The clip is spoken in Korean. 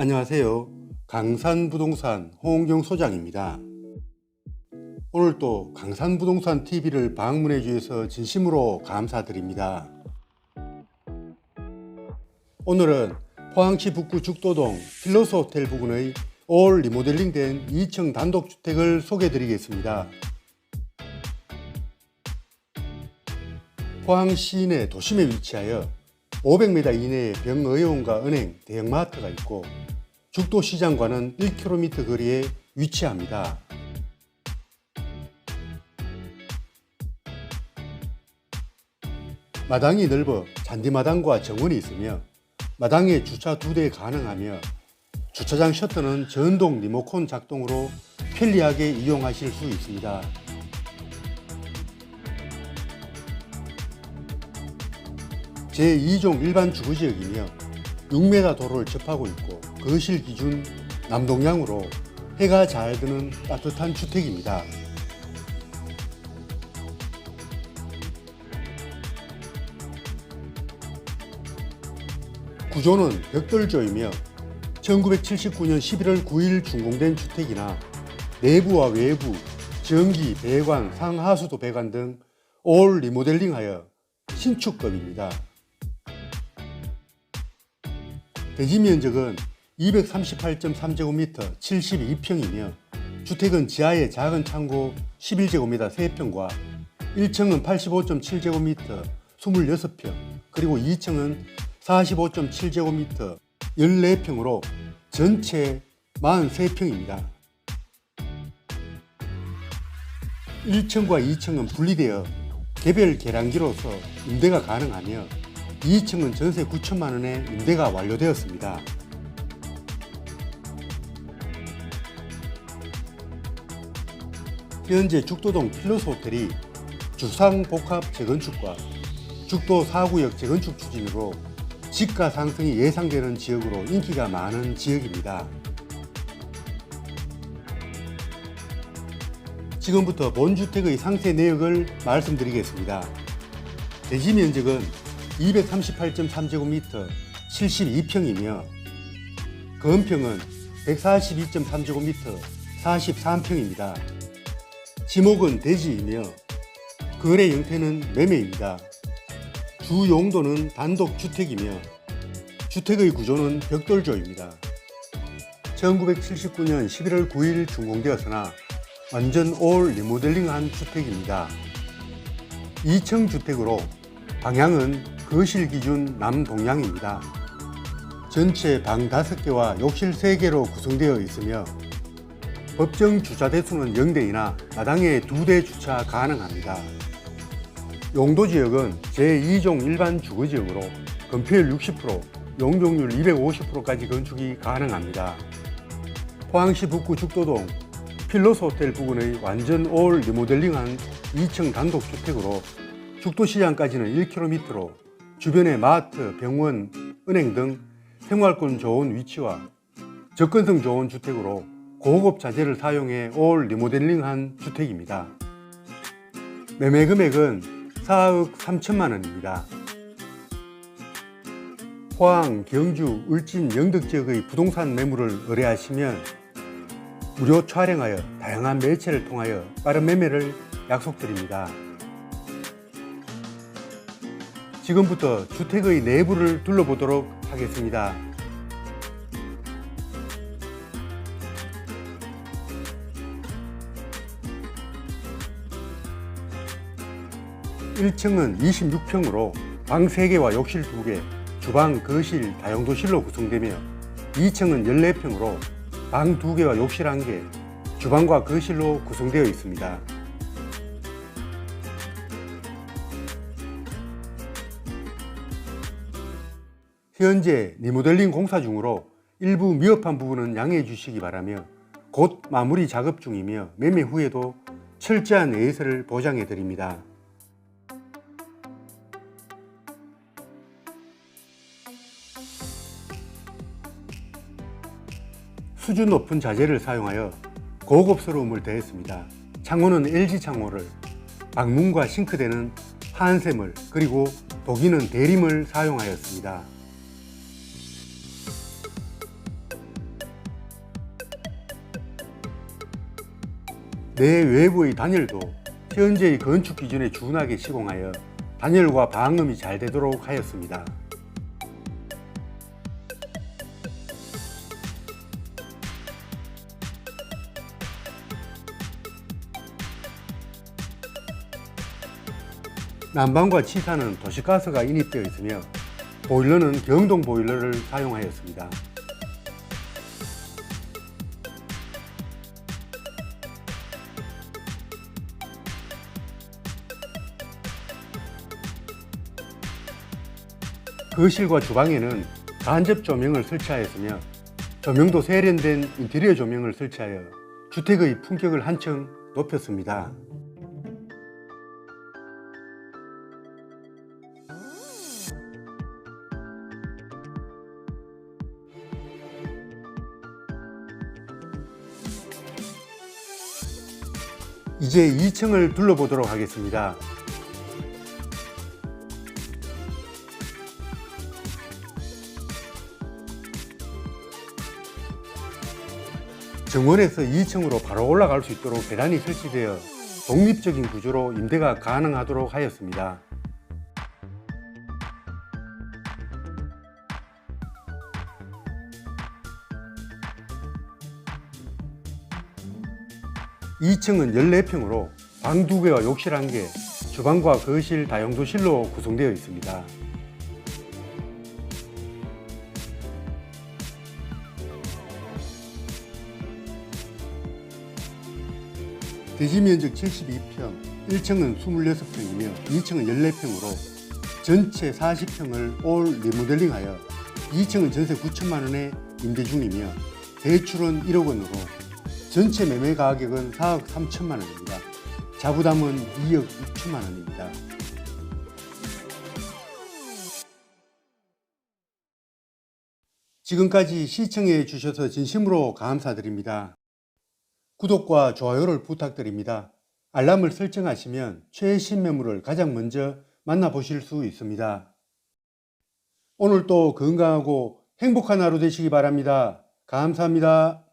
안녕하세요. 강산부동산 홍경 소장입니다. 오늘도 강산부동산 TV를 방문해 주셔서 진심으로 감사드립니다. 오늘은 포항시 북구 죽도동 필로스 호텔 부근의 올 리모델링된 2층 단독주택을 소개해 드리겠습니다. 포항 시내 도심에 위치하여 500m 이내에 병의원과 은행, 대형마트가 있고 죽도시장과는 1km 거리에 위치합니다. 마당이 넓어 잔디마당과 정원이 있으며 마당에 주차 두 대 가능하며 주차장 셔터는 전동 리모컨 작동으로 편리하게 이용하실 수 있습니다. 제2종 일반 주거지역이며 6m 도로를 접하고 있고 거실 기준 남동향으로 해가 잘 드는 따뜻한 주택입니다. 구조는 벽돌조이며 1979년 11월 9일 준공된 주택이나 내부와 외부, 전기, 배관, 상하수도 배관 등 올 리모델링하여 신축급입니다. 대지 면적은 238.3제곱미터 72평이며 주택은 지하에 작은 창고 11제곱미터 3평과 1층은 85.7제곱미터 26평 그리고 2층은 45.7제곱미터 14평으로 전체 43평입니다. 1층과 2층은 분리되어 개별 계량기로서 임대가 가능하며 2층은 전세 9천만 원에 임대가 완료되었습니다. 현재 죽도동 필로스 호텔이 주상복합 재건축과 죽도 4구역 재건축 추진으로 집가 상승이 예상되는 지역으로 인기가 많은 지역입니다. 지금부터 본주택의 상세 내역을 말씀드리겠습니다. 대지 면적은 238.3제곱미터 72평이며 건평은 142.3제곱미터 43평입니다. 지목은 대지이며 거래 형태는 매매입니다. 주 용도는 단독 주택이며 주택의 구조는 벽돌조입니다. 1979년 11월 9일 준공되었으나 완전 올 리모델링한 주택입니다. 2층 주택으로 방향은 거실 기준 남동향입니다. 전체 방 5개와 욕실 3개로 구성되어 있으며 법정 주차 대수는 0대이나 마당에 2대 주차 가능합니다. 용도 지역은 제2종 일반 주거 지역으로 건폐율 60%, 용적률 250%까지 건축이 가능합니다. 포항시 북구 죽도동 필로스 호텔 부근의 완전 올 리모델링한 2층 단독주택으로 죽도시장까지는 1km로 주변에 마트, 병원, 은행 등 생활권 좋은 위치와 접근성 좋은 주택으로 고급 자재를 사용해 올 리모델링한 주택입니다. 매매 금액은 4억 3천만 원입니다. 포항, 경주, 울진, 영덕 지역의 부동산 매물을 의뢰하시면 무료 촬영하여 다양한 매체를 통하여 빠른 매매를 약속드립니다. 지금부터 주택의 내부를 둘러보도록 하겠습니다. 1층은 26평으로 방 3개와 욕실 2개, 주방, 거실, 다용도실로 구성되며 2층은 14평으로 방 2개와 욕실 1개, 주방과 거실로 구성되어 있습니다. 현재 리모델링 공사 중으로 일부 미흡한 부분은 양해해 주시기 바라며 곧 마무리 작업 중이며 매매 후에도 철저한 예세를 보장해 드립니다. 수준 높은 자재를 사용하여 고급스러움을 더했습니다. 창호는 LG 창호를, 방문과 싱크대는 한샘을, 그리고 독일은 대림을 사용하였습니다. 내 외부의 단열도 현재의 건축 기준에 준하게 시공하여 단열과 방음이 잘 되도록 하였습니다. 난방과 치사는 도시가스가 인입되어 있으며 보일러는 경동 보일러를 사용하였습니다. 거실과 주방에는 간접 조명을 설치하였으며 조명도 세련된 인테리어 조명을 설치하여 주택의 품격을 한층 높였습니다. 이제 2층을 둘러보도록 하겠습니다. 정원에서 2층으로 바로 올라갈 수 있도록 계단이 설치되어 독립적인 구조로 임대가 가능하도록 하였습니다. 이층은 14평으로 방 2개와 욕실 1개, 주방과 거실, 다용도실로 구성되어 있습니다. 대지 면적 72평, 1층은 26평이며 2층은 14평으로 전체 40평을 올 리모델링하여 2층은 전세 9천만 원에 임대 중이며 대출은 1억 원으로 전체 매매 가격은 4억 3천만 원입니다. 자부담은 2억 6천만 원입니다. 지금까지 시청해 주셔서 진심으로 감사드립니다. 구독과 좋아요를 부탁드립니다. 알람을 설정하시면 최신 매물을 가장 먼저 만나보실 수 있습니다. 오늘도 건강하고 행복한 하루 되시기 바랍니다. 감사합니다.